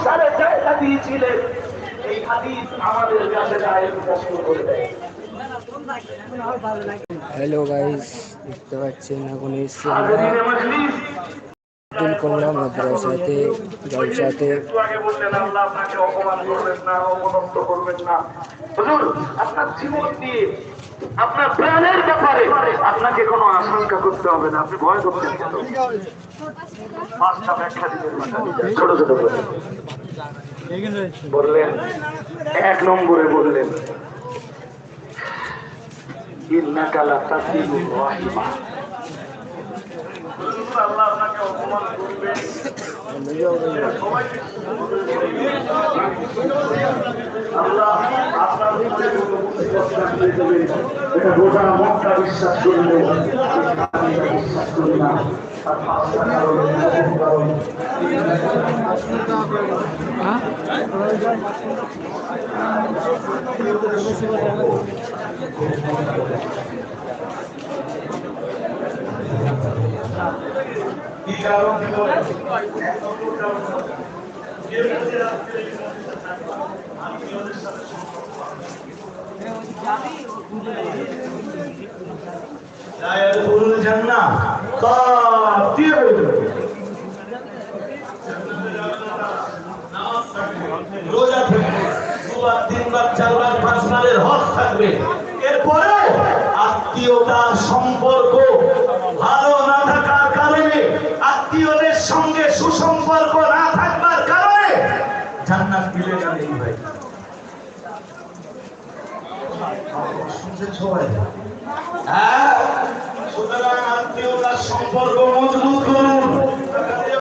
সংসারে জায়গা দিয়েছিলেন এই হাদিস আমাদের কাছে প্রশ্ন করে দেয়। হ্যালো গাইস দেখতে পাচ্ছেন এখন এসছি আব্দুল কল্যাণ মাদ্রাসাতে জলসাতে। আপনাকে অপমান করবেন না অপদস্থ করবেন না। হুজুর আপনার জীবন দিয়ে আপনার প্রাণের ব্যাপারে আপনাকে কোনো আশঙ্কা করতে হবে না, আপনি ভয় করতেন কেন পাঁচটা ব্যাখ্যা দিবেন ছোট ছোট করে। বললেন, এক নম্বরে বললেন আল্লাহ আপনাকে অপমান করবে আল্লাহ আপনার উপরে কোনো মুসিবত চাপিয়ে দেবে। এটা গোটা মক্কা বিশ্বাস করবে আমি এটা বিশ্বাস করি না আর পাঁচটা কারণ, প্রথম কারণ, কি কারণ রোজা থাকবে। দুবার সম্পর্ক ভালো না থাকার কারণে আত্মীয়দের সঙ্গে সুসম্পর্ক না থাকবার কারণে জান্নাত মিলে যাবে ভাই সুতরাং আত্মীয়তার সম্পর্ক মজবুত